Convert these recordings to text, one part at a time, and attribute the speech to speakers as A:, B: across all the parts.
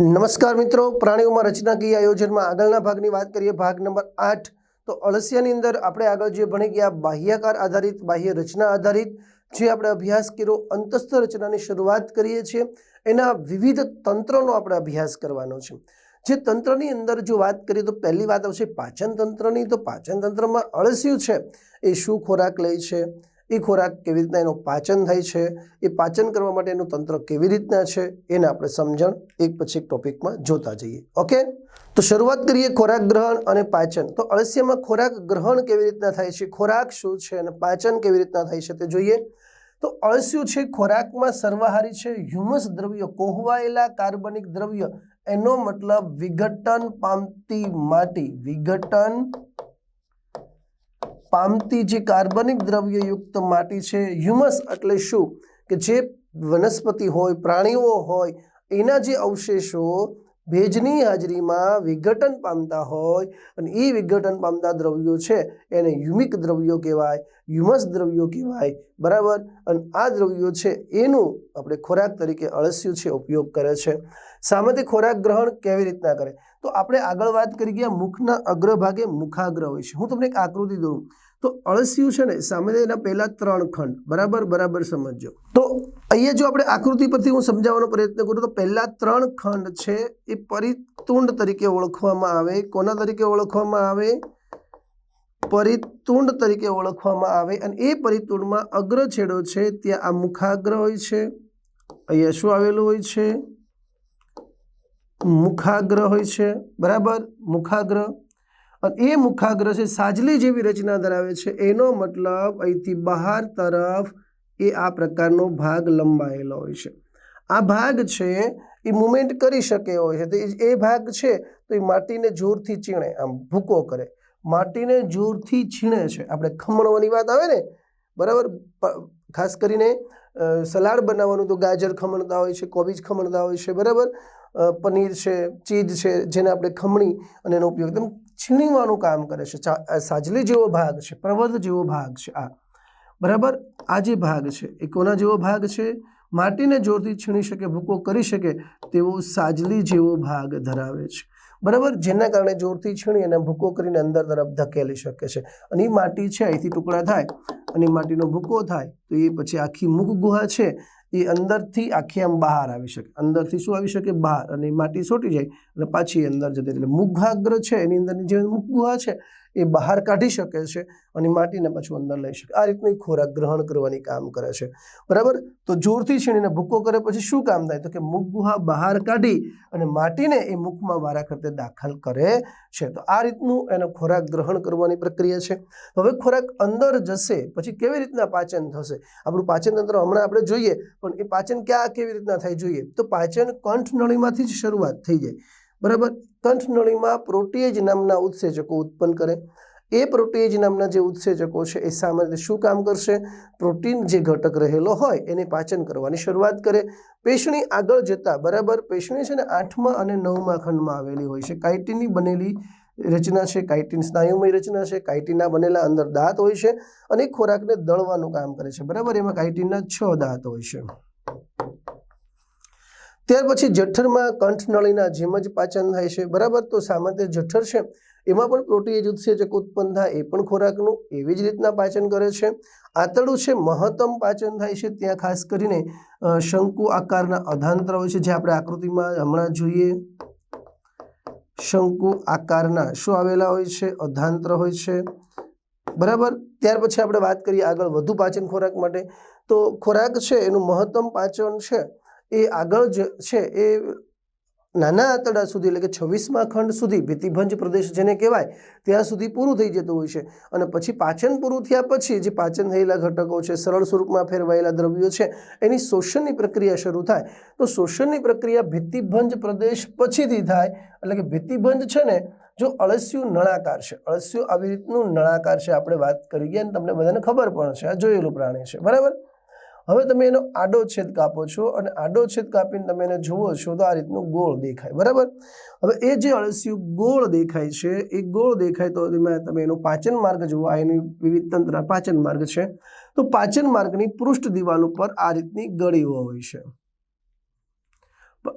A: નમસ્કાર મિત્રો, પ્રાણીઓમાં રચનાકીય આયોજનમાં આગળના ભાગની વાત કરીએ ભાગ નંબર આઠ. તો અળસિયાની અંદર આપણે આગળ જે ભણી ગયા, બાહ્યાકાર આધારિત, બાહ્ય રચના આધારિત, જે આપણે અભ્યાસ કર્યો, અંતસ્થ રચનાની શરૂઆત કરીએ છીએ. એના વિવિધ તંત્રનો આપણે અભ્યાસ કરવાનો છે. જે તંત્રની અંદર જો વાત કરીએ તો પહેલી વાત આવશે પાચન તંત્રની તો પાચન તંત્રમાં અળસિયું છે, એ શું ખોરાક લે છે? એ ખોરાક કેવી રીતના એનું પાચન થાય છે, એ પાચન કરવા માટે એનું તંત્ર કેવી રીતના છે, એને આપણે સમજણ એક પછી એક ટોપિકમાં જોતા જઈએ. ઓકે? તો શરૂઆત કરીએ ખોરાક ગ્રહણ અને પાચન. તો અળસિયામાં ખોરાક ગ્રહણ કેવી રીતના થાય છે, ખોરાક શું છે અને પાચન કેવી રીતના થાય છે તે જોઈએ. તો અળસિયું છે ખોરાકમાં સર્વાહારી છે હ્યુમસ દ્રવ્ય, કોહવાયેલા કાર્બનિક દ્રવ્ય, એનો મતલબ વિઘટન પામતી માટી. વિઘટન પામતી જે કાર્બનિક દ્રવ્યયુક્ત માટી છે હ્યુમસ એટલે શું? કે જે વનસ્પતિ હોય, પ્રાણીઓ હોય, એના જે અવશેષો ભેજની હાજરીમાં વિઘટન પામતા હોય અને એ વિઘટન પામતા દ્રવ્યો છે, એને હ્યુમિક દ્રવ્યો કહેવાય હ્યુમસ દ્રવ્યો કહેવાય, બરાબર? અને આ દ્રવ્યો છે, એનું આપણે ખોરાક તરીકે અળસિયું છે, ઉપયોગ કરે છે. સામેથી ખોરાક ગ્રહણ કેવી રીતના કરે? તો આપણે આગળ વાત કરી ગયા મુખના અગ્રભાગે મુખાગ્ર હોય છે. હું તમને એક આકૃતિ દઉં તો અળસિયું છે ને, સામે એના પહેલા ત્રણ ખંડ. બરાબર બરાબર સમજજો. તો અહીંયા જો આપણે આકૃતિ પરથી હું સમજાવવાનો પ્રયત્ન કરું, તો પહેલા ત્રણ ખંડ છે એ પરિતુંડ તરીકે ઓળખવામાં આવે. કોના તરીકે ઓળખવામાં આવે? પરિતુંડ તરીકે ઓળખવામાં આવે. અને એ પરિતુંડમાં અગ્ર છેડો છે, ત્યાં આ મુખાગ્ર હોય છે. અહીંયા શું આવેલું હોય છે? મુખાગ્ર હોય છે, બરાબર? મુખાગ્ર અને એ મુખાગ્ર છે, સાજલી જેવી રચના ધરાવે છે. એનો મતલબ અહીંથી બહાર તરફ એ આ પ્રકારનો ભાગ લંબાયેલો હોય છે. આ ભાગ છે, એ મુમેન્ટ કરી શકે હોય છે. તો એ ભાગ છે, તો એ માટીને જોરથી ચીણે આમ ભૂકો કરે. માટીને જોરથી છીણે છે. આપણે ખમણવાની વાત આવે ને? બરાબર? ખાસ કરીને સલાડ બનાવવાનું તો ગાજર ખમણતા હોય છે, કોબીજ ખમણતા હોય છે, બરાબર? પનીર છે, ચીઝ છે, જેને આપણે ખમણી અને એનો ઉપયોગ એકદમ છીણીવાનું કામ કરે છે. સાજલી જેવો ભાગ છે પર્વત જેવો ભાગ છે આ. બરાબર? આ જે ભાગ છે, એ કોના જેવો ભાગ છે? માટીને જોરથી છીણી શકે, ભૂકો કરી શકે તેવો સાજલી જેવો ભાગ ધરાવે છે. બરાબર? જેના કારણે જોરથી છીણી અને ભૂકો કરીને અંદર તરફ ધકેલી શકે છે. અને એ માટી છે, અહીંથી ટુકડા થાય. અને માટીનો ભૂકો થાય, તો એ પછી આખી મુખ ગુહા છે, એ અંદરથી આખી આમ બહાર આવી શકે. અંદરથી શું આવી શકે? બહાર. અને માટી સોટી જાય, અને પાછી અંદર જતી એટલે મુખાગ્ર છે, એની અંદરની જે મુખ ગુહા છે એ બહાર કાઢી શકે છે અને માટીને પાછું અંદર લઈ શકે. આ રીતનું ખોરાક ગ્રહણ કરવાની કામ કરે છે. બરાબર? તો જોરથી છીણીને ભૂકો કરે પછી શું કામ થાય? તો કે મુખ ગુહા બહાર કાઢી અને માટીને એ મુખમાં વારા કરતે દાખલ કરે છે. તો આ રીતનું એનો ખોરાક ગ્રહણ કરવાની પ્રક્રિયા છે. હવે ખોરાક અંદર જશે પછી કેવી રીતના પાચન થશે? આપણું પાચન તંત્ર હમણાં આપણે જોઈએ, પણ એ પાચન ક્યાં કેવી રીતના થાય જોઈએ? તો પાચન કંઠનળીમાંથી જ શરૂઆત થઈ જાય. બરાબર? કંઠનળીમાં પ્રોટીએજ નામના ઉત્સેચકો ઉત્પન્ન કરે. એ પ્રોટીએજ નામના જે ઉત્સેચકો છે એ સામાન્ય રીતે શું કામ કરશે? પ્રોટીન જે ઘટક રહેલો હોય એને પાચન કરવાની શરૂઆત કરે. પેશણી આગળ જતાં, બરાબર? પેશણી છે ને આઠમા અને નવમા ખંડમાં આવેલી હોય છે. કાઇટીનની બનેલી રચના છે કાઇટીન સ્નાયુમય રચના છે કાઇટીનના બનેલા અંદર દાંત હોય છે અને ખોરાકને દળવાનું કામ કરે છે. બરાબર? એમાં કાઇટીનના છ દાંત હોય છે. ત્યાર પછી જઠરમાં કંઠનળીના જેમ જ પાચન થાય છે. બરાબર? તો સામાન્ય જઠર છે. એમાં પણ પ્રોટીએજ ઉત્સેચક ઉત્પન્ન થાય. એ પણ ખોરાકનું એવી જ રીતના પાચન કરે છે. આંતરડું છે, મહત્તમ પાચન થાય છે. ત્યાં ખાસ કરીને શંકુ આકારના અધાંતર હોય છે, જે આપણે આકૃતિમાં હમણાં જોઈએ. શંકુ આકારના શું આવેલા હોય છે? અધાંતર હોય છે. બરાબર? ત્યાર પછી આપણે વાત કરીએ આગળ વધુ પાચન ખોરાક માટે. તો ખોરાક છે, એનું મહત્તમ પાચન છે. એ આગળ જ છે, એ નાના આંતરડા સુધી, એટલે કે છવ્વીસમા ખંડ સુધી ભીતિભંજ પ્રદેશ જેને કહેવાય, ત્યાં સુધી પૂરું થઈ જતું હોય છે. અને પછી પાચન પૂરું થયા પછી જે પાચન થયેલા ઘટકો છે, સરળ સ્વરૂપમાં ફેરવાયેલા દ્રવ્યો છે, એની શોષણની પ્રક્રિયા શરૂ થાય. તો શોષણની પ્રક્રિયા ભીતિભંજ પ્રદેશ પછીથી થાય, એટલે કે ભીતિભંજ છે ને, જો અળસિયું નળાકાર છે. અળસિયું આવી રીતનું નળાકાર છે, આપણે વાત કરીએ અને તમને બધાને ખબર પણ છે, આ જોયેલું પ્રાણી છે. બરાબર? હવે તમે એનો આડો છેદ કાપો છો અને આડો છેદ કાપીને તમે એને જુઓ છો તો આ રીતનું ગોળ દેખાય, બરાબર? હવે એ જે અળસિયું ગોળ દેખાય છે, એ ગોળ દેખાય તો તમે એનો પાચન માર્ગ જુઓ, આ એની વિવિધ તંત્ર પાચન માર્ગ છે. તો પાચન માર્ગની પૃષ્ઠ દિવાલ ઉપર આ રીતની ગળીઓ હોય છે.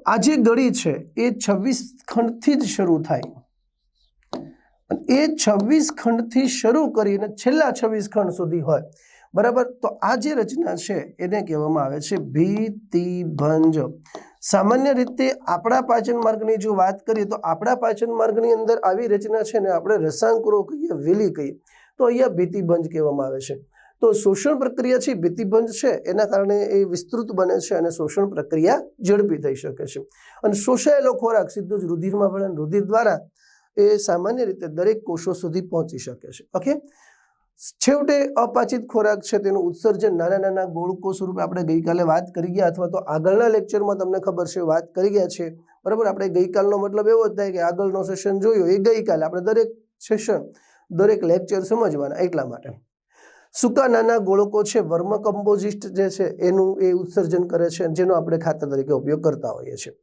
A: આ જે ગળી છે એ છવ્વીસ ખંડથી જ શરૂ થાય. એ છવ્વીસ ખંડથી શરૂ કરીને છેલ્લા છવ્વીસ ખંડ સુધી હોય. બરાબર? તો આ જે રચના છે એને કહેવામાં આવે છે ભીતિભંજ. સામાન્ય રીતે આપણા પાચન માર્ગની જો વાત કરીએ તો આપણા પાચન માર્ગની અંદર આવી રચના છે ને આપણે રસાંકુરો કહીએ, વેલી કહીએ, તો અહીંયા ભીતિભંજ કહેવામાં આવે છે. તો શોષણ પ્રક્રિયા છે ભીતિભંજ છે, એના કારણે એ વિસ્તૃત બને છે અને શોષણ પ્રક્રિયા ઝડપી થઈ શકે છે. અને શોષાયેલો ખોરાક સીધો જ રુધિરમાં ભળે રુધિર દ્વારા એ સામાન્ય રીતે દરેક કોષો સુધી પહોંચી શકે છે. ઓકે છેવટે અપાચિત ખોરાક છે તેનું ઉત્સર્જન નાના નાના ગોળકો સ્વરૂપે આપણે ગઈકાલે વાત કરી ગયા અથવા તો આગળના લેક્ચરમાં તમને ખબર છે, વાત કરી ગયા છે. બરાબર? આપણે ગઈકાલનો મતલબ એવો જ થાય કે આગળનો સેશન જોયો, એ ગઈકાલે આપણે દરેક સેશન દરેક લેક્ચર સમજવાના એટલા માટે. સૂકા નાના ગોળકો છે, વર્મ કમ્પોઝિસ્ટ જે છે, એનું એ ઉત્સર્જન કરે છે, જેનો આપણે ખાતર તરીકે ઉપયોગ કરતા હોઈએ છીએ.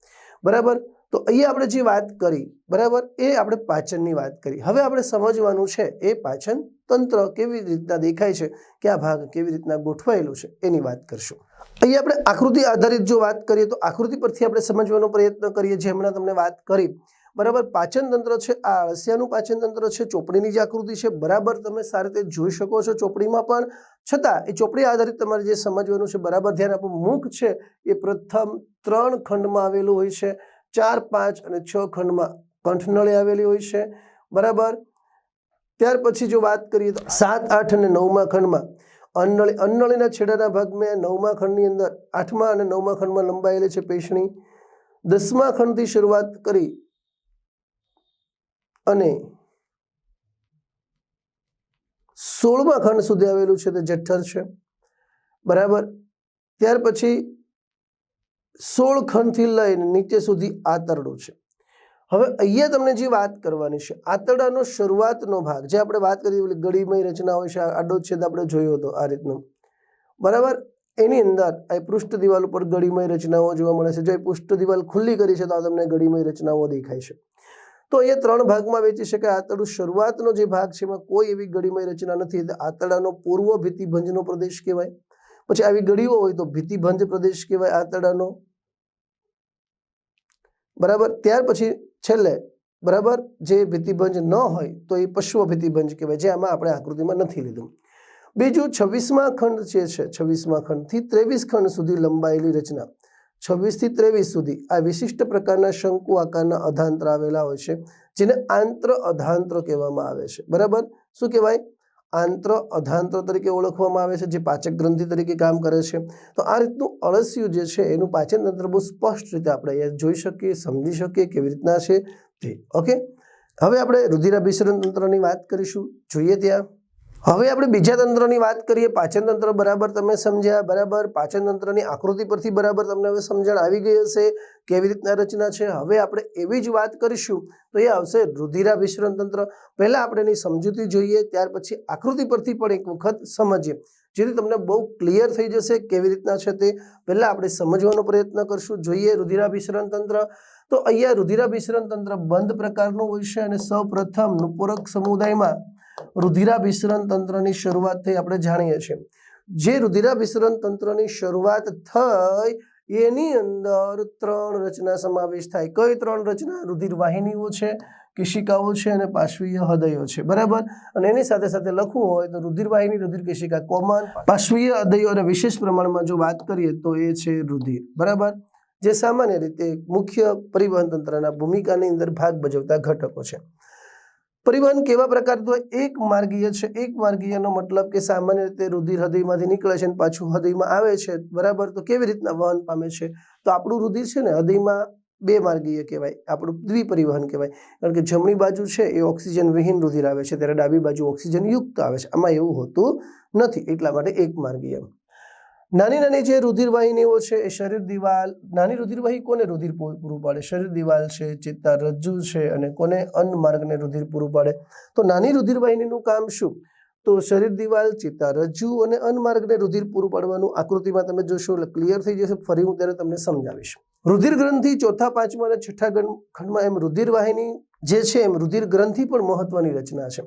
A: બરાબર? તો અહીંયા આપણે જે વાત કરી, બરાબર, એ આપણે પાચનની વાત કરી. હવે આપણે સમજવાનું છે, એ પાચન તંત્ર કેવી રીતના દેખાય છે, કે આ ભાગ કેવી રીતના ગોઠવાયેલું છે, એની વાત કરશું. અહીંયા આપણે આકૃતિ આધારિત જો વાત કરીએ, તો આકૃતિ પરથી આપણે સમજવાનો પ્રયત્ન કરીએ, જે હમણાં તમને વાત કરી. બરાબર, પાચન તંત્ર છે, આ અળસિયાનું પાચન તંત્ર છે, ચોપડીની જે આકૃતિ છે, બરાબર, તમે સારી રીતે જોઈ શકો છો ચોપડીમાં પણ. છતાં, એ ચોપડી આધારિત તમારે જે સમજવાનું છે, બરાબર, ધ્યાન આપો, મુખ છે, એ પ્રથમ ત્રણ ખંડમાં આવેલું હોય છે. ચાર, પાંચ અને છ ખંડમાં કંઠનળી આવેલી હોય છે. બરાબર? ત્યાર પછી જો વાત કરીએ તો સાત, આઠ અને નવમા ખંડમાં અન્નળી, અન્નળીના છેડાના ભાગમાં નવમા ખંડની અંદર આઠમા અને નવમા ખંડમાં લંબાયેલી છે પેશણી. દસમા ખંડથી શરૂઆત કરી અને સોળમા ખંડ સુધી આવેલું છે તે જઠ્ઠર છે. બરાબર? ત્યાર પછી સોળ ખંડથી લઈને નીચે સુધી આંતરડું છે. હવે અહીંયા તમને જે વાત કરવાની છે, આંતરડાનો શરૂઆતનો ભાગ, જે આપણે વાત કરી પેલી ગળીમય રચના હોય છે આડો છેદ આપણે જોયો હતો આ રીતનો. બરાબર? એની અંદર આ પૃષ્ઠ દિવાલ ઉપર ગળીમય રચનાઓ જોવા મળે છે. જો એ પૃષ્ઠ દિવાલ ખુલ્લી કરી છે, તો આ તમને ગળીમય રચનાઓ દેખાય છે. તો અહીંયા ત્રણ ભાગમાં વેચી શકાય. આંતરડું શરૂઆતનો જે ભાગ છે, એમાં કોઈ એવી ગળીમય રચના નથી. આંતરડાનો પૂર્વ ભીતિભંજનો પ્રદેશ કહેવાય. પછી આવી ગળીઓ હોય તો ભીતિભંજ પ્રદેશ કહેવાય આંતરડાનો. બરાબર? ત્યાર પછી છેલ્લે, બરાબર? જે ભીતિભંજ ન હોય, તો એ પશ્વ ભીતિભંજ કહેવાય, જે આમાં આપણે આકૃતિમાં નથી લીધું. બીજું, છવ્વીસમાં ખંડ જે છે, છવ્વીસમાં ખંડથી ત્રેવીસ ખંડ સુધી લંબાયેલી રચના. છવ્વીસથી ત્રેવીસ સુધી આ વિશિષ્ટ પ્રકારના શંકુ આકારના અધાંત્ર આવેલા હોય છે, જેને આંત્ર અધાંત્ર કહેવામાં આવે છે. બરાબર? શું કહેવાય? આંત્ર અધાંત્ર તરીકે ઓળખવામાં આવે છે, જે પાચક ગ્રંથિ તરીકે કામ કરે છે. તો આ રીતનું અળસિયું જે છે, એનું પાચન તંત્ર બહુ સ્પષ્ટ રીતે આપણે અહીંયા જોઈ શકીએ, સમજી શકીએ કેવી રીતના છે તે. ઓકે? હવે આપણે રુધિરાભિસરણ તંત્રની વાત કરીશું. જોઈએ ત્યાં. હવે આપણે બીજા તંત્રની વાત કરીએ, પાચન તંત્ર બરાબર તમે સમજ્યા, બરાબર? પાચન તંત્રની આકૃતિ પરથી બરાબર તમને હવે સમજણ આવી ગઈ હશે કેવી રીતના રચના છે. હવે આપણે એવી જ વાત કરીશું, તો એ આવશે રુધિરાભિસરણ તંત્ર. પહેલાં આપણે એની સમજૂતી જોઈએ, ત્યાર પછી આકૃતિ પરથી પણ એક વખત સમજીએ. જેથી તમને બહુ ક્લિયર થઈ જશે કેવી રીતના છે તે. પહેલાં આપણે સમજવાનો પ્રયત્ન કરશું, જોઈએ રુધિરાભિસરણ તંત્ર. તો અહીંયા રુધિરાભિસરણ તંત્ર બંધ પ્રકારનું હોય છે અને સૌપ્રથમ નુપૂરક સમુદાયમાં રુધિરાભિસરણ તંત્રની શરૂઆત થઈ, આપણે જાણીએ છીએ. જે રુધિરાભિસરણ તંત્રની શરૂઆત થઈ, એની અંદર ત્રણ રચના સમાવેશ થાય. કઈ ત્રણ રચના? રુધિર વાહિનીઓ છે, કેશિકાઓ છે અને પાશ્વીય હૃદયો છે. બરાબર? અને એની સાથે સાથે લખવું હોય તો રુધિરવાહિની, રુધિર કેશિકા, કોમન. પાશ્વીય હૃદયો અને વિશેષ પ્રમાણમાં જો વાત કરીએ તો એ છે રુધિર. બરાબર? જે સામાન્ય રીતે મુખ્ય પરિવહન તંત્રના ભૂમિકાની અંદર ભાગ ભજવતા ઘટકો છે. પરિવહન કેવા પ્રકારનું હોય? એક માર્ગીય છે. એક માર્ગીયનો મતલબ કે સામાન્ય રીતે રુધિર હૃદયમાંથી નીકળે છે અને પાછું હૃદયમાં આવે છે. બરાબર? તો કેવી રીતના વહન પામે છે? તો આપણું રુધિર છે ને હૃદયમાં બે માર્ગીય કહેવાય. આપણું દ્વિપરિવહન કહેવાય. કારણ કે જમણી બાજુ છે એ ઓક્સિજન વિહીન રુધિર આવે છે. ત્યારે ડાબી બાજુ ઓક્સિજન યુક્ત આવે છે. આમાં એવું હોતું નથી. એટલા માટે એક માર્ગીય. નાની નાની જે રુધિરવાહિનીઓ છે એ શરીર દિવાલ, નાની રુધિરવાહી કોને રુધિર પૂરું પાડે? શરીર દિવાલ છે ચેતા રજ્જુ છે અને કોને અન્ન માર્ગને રુધિર પૂરું પાડે? તો નાની રુધિરવાહિનીનું કામ શું? તો શરીર દિવાલ ચેતા રજ્જુ અને અન્ન માર્ગને રુધિર પૂરું પાડવાનું આકૃતિમાં તમે જોશો, એટલે ક્લિયર થઈ જશે. ફરી હું ત્યારે તમને સમજાવીશ. રુધિર ગ્રંથિ ચોથા, પાંચમા અને છઠ્ઠા ખંડમાં એમ રુધિર વાહિની જે છે એમ રુધિર ગ્રંથિ પણ મહત્વની રચના છે.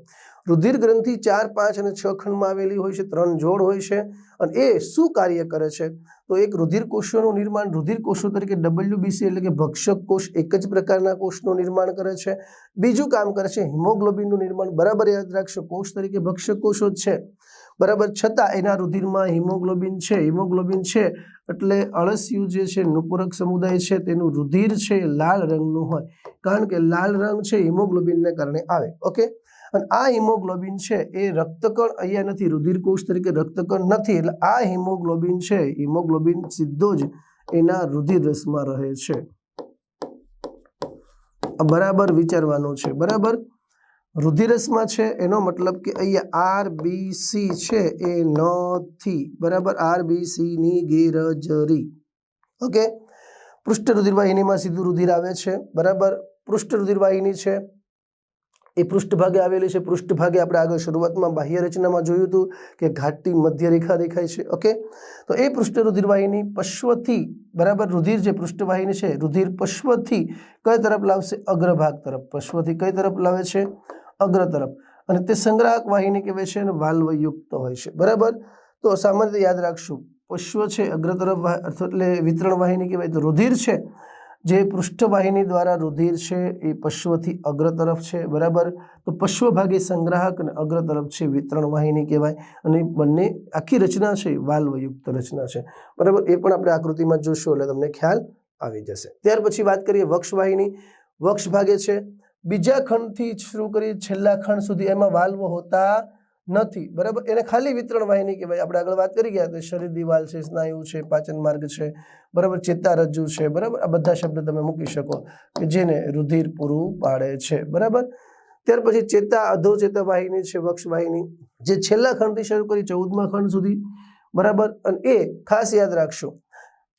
A: રુધિર ગ્રંથિ ચાર, પાંચ અને છ ખંડમાં આવેલી હોય છે, ત્રણ જોડ હોય છે. અને એ શું કાર્ય કરે છે? તો એક રુધિર કોષોનું નિર્માણ રુધિર કોષો તરીકે ડબલ્યુબીસી એટલે કે ભક્ષક કોષ એક જ પ્રકારના કોષનું નિર્માણ કરે છે. બીજું કામ કરે છે, હિમોગ્લોબિનનું નિર્માણ બરાબર યાદ રાખશો, કોષ તરીકે ભક્ષક કોષો જ છે. બરાબર, છતાં એના રુધિરમાં હિમોગ્લોબિન છે. હિમોગ્લોબિન છે એટલે અળસિયું જે છે, નુપુરક સમુદાય છે, તેનું રુધિર છે, લાલ રંગનું હોય. કારણ કે લાલ રંગ છે, હિમોગ્લોબિનને કારણે આવે. ઓકે? અને આ હિમોગ્લોબિન છે એ રક્તકણ અહીંયા નથી રુધિર કોષ તરીકે રક્તકણ નથી, એટલે આ હિમોગ્લોબિન છે, હિમોગ્લોબિન સીધો જ એના રુધિર રસમાં રહે છે. બરાબર વિચારવાનું છે, બરાબર? રુધિરસમાં છે, એનો મતલબ કે અહીંયા આરબીસી છે, એ નથી, બરાબર? આરબીસીની ગેરજરી ઓકે? પૃષ્ઠ રુધિરવાહિનીમાં સીધું રુધિર આવે છે, બરાબર? પૃષ્ઠ રુધિરવાહિની છે એ પૃષ્ઠભાગે આવેલી છે. પૃષ્ઠભાગે આપણે આગળ શરૂઆતમાં બાહ્ય રચનામાં જોયું હતું કે ઘાટી મધ્ય રેખા દેખાય છે. ઓકે? તો એ પૃષ્ઠ રુધિરવાહિની પશ્વથી, બરાબર રુધિર જે પૃષ્ઠવાહિની છે, રુધિર પશ્વથી કઈ તરફ લાવશે? અગ્રભાગ તરફ. પશ્વથી કઈ તરફ લાવે છે? અગ્ર તરફ. અને તે સંગ્રાહક વાહિની કહેવાય છે અને વાલ્વયુક્ત હોય છે. બરાબર? તો સામાન્ય યાદ રાખશું. પશ્વ છે અગ્ર તરફ એટલે વિતરણ વાહિની કહેવાય. તો રુધિર છે જે પૃષ્ઠવાહિની દ્વારા રુધિર છે એ પશ્વથી અગ્ર તરફ છે, બરાબર? તો પશ્વ ભાગે સંગ્રાહક અને અગ્ર તરફ છે, વિતરણ વાહિની કહેવાય. અને બંને આખી રચના છે, વાલ્વયુક્ત રચના છે. બરાબર? એ પણ આપણે આકૃતિમાં જોશું, એટલે તમને ખ્યાલ આવી જશે. ત્યાર પછી વાત કરીએ વક્ષવાહિની. વક્ષ ભાગે છે. બીજા ખંડથી શરૂ કરી છેલ્લા ખંડ સુધી એમાં વાલ્વ હોતા નથી. બરાબર? એને ખાલી વિતરણ વાહિની કહેવાય. આપણે આગળ વાત કરી ગયા તો શરીર દિવાલ છે, સ્નાયુ છે, પાચન માર્ગ છે, બરાબર? ચેતારજ્જુ છે, બરાબર? આ બધા શબ્દ તમે મૂકી શકો કે જેને રુધિર પૂરું પાડે છે. બરાબર? ત્યાર પછી ચેતા, અધોચેતા વાહિની છે, વક્ષ વાહિની. જે છેલ્લા ખંડથી શરૂ કરી ચૌદમા ખંડ સુધી. બરાબર? અને એ ખાસ યાદ રાખશો.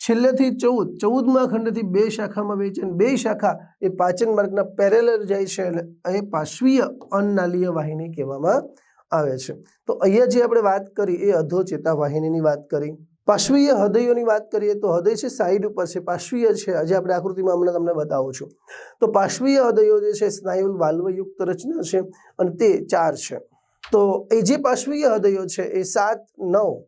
A: છેલ્લેથી ચૌદ, ચૌદમા ખંડથી બે શાખામાં વહેંચે બે શાખા એ પાચન માર્ગના પેરેલર જાય છે એટલે એ પાશ્વીય અન્નાલીય વાહિની કહેવામાં આવે છે. તો અહીંયા જે આપણે વાત કરી એ અધો ચેતાવાહિનીની વાત કરી. પાશ્વીય હૃદયોની વાત કરીએ તો હૃદય છે સાઈડ ઉપર છે પાશ્વીય છે. આજે આપણે આકૃતિમાં હમણાં તમને બતાવું છું. તો પાશ્વીય હૃદયો જે છે સ્નાયુ વાલ્વયુક્ત રચના છે અને તે ચાર છે. તો એ જે પાર્શ્વીય હૃદયો છે એ સાત, નવ,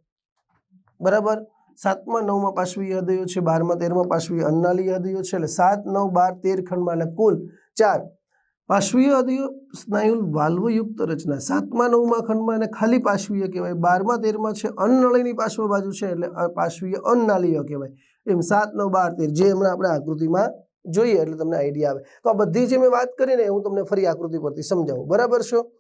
A: બરાબર? સાતમા, નવમાં પાશ્વીય હૃદયો છે, બારમા, તેરમાં પાશ્વીય અન્નાલી હૃદયો છે. એટલે સાત, નવ, બાર, તેર ખંડમાં એટલે કુલ ચાર પાર્શ્વીય હૃદયો સ્નાયુલ વાલ્વયુક્ત રચના. સાતમા, નવમા ખંડમાં એને ખાલી પાશ્વીય કહેવાય. બારમા, તેરમાં છે અન્નળીની પાશ્વ બાજુ છે એટલે પાશ્વીય અન્નાલીય કહેવાય. એમ સાત, નવ, બાર, તેર, જે હમણાં આપણે આકૃતિમાં જોઈએ એટલે તમને આઈડિયા આવે. તો આ બધી જે મેં વાત કરીને હું તમને ફરી આકૃતિ પરથી સમજાવું. બરાબર છો?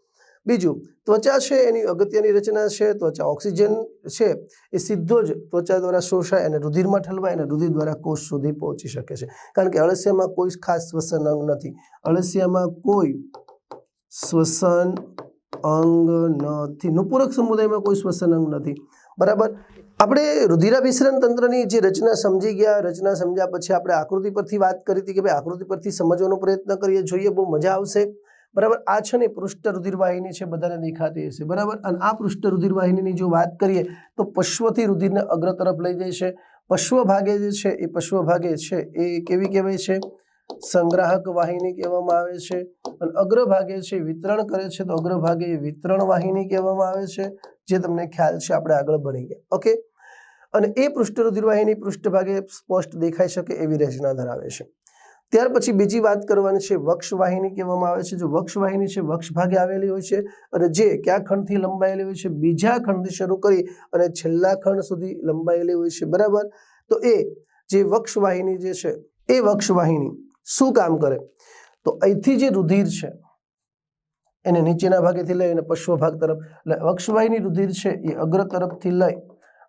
A: બીજું, ત્વચા છે એની અગત્યની રચના છે, ત્વચા ઓક્સિજન છે, એ સીધો જ ત્વચા દ્વારા શોષાય અને રુધિરમાં ઠલવાય અને રુધિર દ્વારા કોષ સુધી પહોંચી શકે છે. કારણ કે અળસિયામાં કોઈ ખાસ શ્વસન અંગ નથી. અળસિયામાં કોઈ શ્વસન અંગ નથી. નુપૂરક સમુદાયમાં કોઈ શ્વસન અંગ નથી. બરાબર? આપણે રુધિરાભિસરણ તંત્રની જે રચના સમજી ગયા, રચના સમજ્યા પછી આપણે આકૃતિ પરથી વાત કરી હતી કે ભાઈ આકૃતિ પરથી સમજવાનો પ્રયત્ન કરીએ, જોઈએ બહુ મજા આવશે. બરાબર? આ છે ને પૃષ્ઠ રુધિરવાહિની છે, બધાને દેખાતી હશે. બરાબર? અને આ પૃષ્ઠ રુધિરવાહિનીની જો વાત કરીએ, તો પશ્વથી રુધિરને અગ્ર તરફ લઈ જાય છે. પશ્વ ભાગે જે છે, એ પશ્વ ભાગે છે. એ કેવી કહેવાય છે? સંગ્રાહક વાહિની કહેવામાં આવે છે. અને અગ્રભાગે છે વિતરણ કરે છે. તો અગ્રભાગે એ વિતરણ વાહિની કહેવામાં આવે છે, જે તમને ખ્યાલ છે, આપણે આગળ ભણી ગયા. ઓકે? અને એ પૃષ્ઠ રુધિરવાહિની પૃષ્ઠભાગે સ્પષ્ટ દેખાઈ શકે એવી રચના ધરાવે છે. ત્યાર પછી બીજી વાત કરવાની છે, વક્ષવાહિની કહેવામાં આવે છે. જો વક્ષવાહિની છે વક્ષ ભાગે આવેલી હોય છે અને જે કયા ખંડથી લંબાયેલી હોય છે, બીજા ખંડથી શરૂ કરી અને છેલ્લા ખંડ સુધી લંબાયેલી હોય છે, બરાબર? તો એ જે વક્ષવાહિની જે છે, એ વક્ષવાહિની શું કામ કરે? તો અહીંથી જે રુધિર છે, એને નીચેના ભાગેથી લઈ અને પશ્વ ભાગ તરફ, એટલે વક્ષવાહિની રુધિર છે એ અગ્ર તરફથી લઈ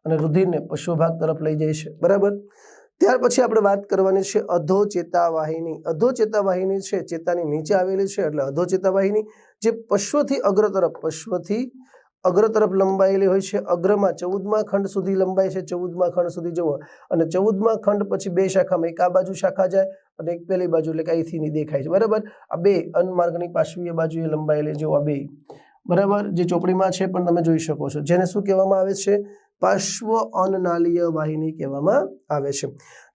A: અને રુધિરને પશ્વ ભાગ તરફ લઈ જાય છે, બરાબર? ત્યાર પછી આપણે વાત કરવાની છે અધો ચેતાવાહિની અધો ચેતાવાહિની છે, ચેતાની નીચે આવેલી છે, એટલે અધો ચેતાવાહિની જે પશ્વથી અગ્ર તરફ, પશ્વથી અગ્ર તરફ લંબાયેલી હોય છે. અગ્રમાં ચૌદમા ખંડ સુધી લંબાય છે. ચૌદમા ખંડ સુધી જુઓ. અને ચૌદમા ખંડ પછી બે શાખામાં એક આ બાજુ શાખા જાય અને એક પેલી બાજુ, એટલે કે અહીંથી દેખાય છે. બરાબર? આ બે અન્નમાર્ગની પાશ્વીય બાજુએ લંબાયેલી આ બે. બરાબર? જે ચોપડીમાં છે, પણ તમે જોઈ શકો છો. જેને શું કહેવામાં આવે છે? પાર્શ્વ અનનાલીય વાહિની કહેવામાં આવે છે.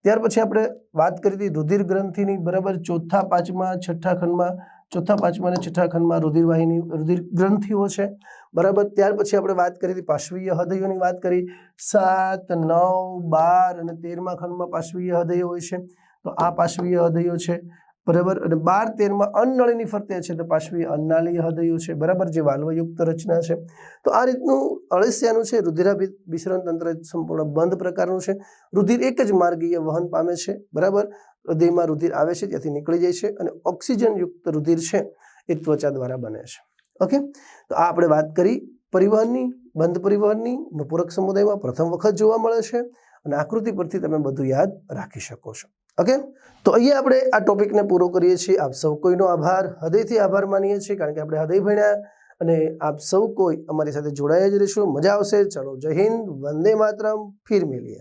A: ત્યાર પછી આપણે વાત કરી હતી રુધિર ગ્રંથિની, બરાબર? ચોથા પાંચમા, છઠ્ઠા ખંડમાં, ચોથા પાંચમા અને છઠ્ઠા ખંડમાં રુધિરવાહિની રુધિર ગ્રંથિઓ છે. બરાબર? ત્યાર પછી આપણે વાત કરી હતી પાશ્વીય હૃદયોની વાત કરી. સાત, નવ, બાર અને તેરમા ખંડમાં પાશ્વીય હૃદયો હોય છે. તો આ પાશ્વીય હૃદયો છે. બરાબર? અને બાર તેરમાં અન્નળીની ફરતે છે તો પાછવી અન્નાલી હૃદયો છે. બરાબર? જે વાલ્વયુક્ત રચના છે. તો આ રીતનું અળસિયાનું છે રુધિરાભિ વિસરણ તંત્ર સંપૂર્ણ બંધ પ્રકારનું છે. રુધિર એક જ માર્ગીય વહન પામે છે. બરાબર? હૃદયમાં રુધિર આવે છે, ત્યાંથી નીકળી જાય છે અને ઓક્સિજનયુક્ત રુધિર છે, એ ત્વચા દ્વારા બને છે. ઓકે? તો આ આપણે વાત કરી પરિવહનની, બંધ પરિવહનની. નુપૂરક સમુદાયમાં પ્રથમ વખત જોવા મળે છે અને આકૃતિ પરથી તમે બધું યાદ રાખી શકો છો. ઓકે તો અહીંયા આપણે આ ટોપિકને પૂરો કરીએ છીએ. આપ સૌ કોઈનો આભાર. હૃદયથી આભાર માનીએ છીએ કારણ કે આપણે હૃદય ભણ્યા અને આપ સૌ કોઈ અમારી સાથે જોડાયા જ રહીશું. મજા આવશે. ચલો જય હિન્દ. વંદે માતરમ. ફિર મિલીએ.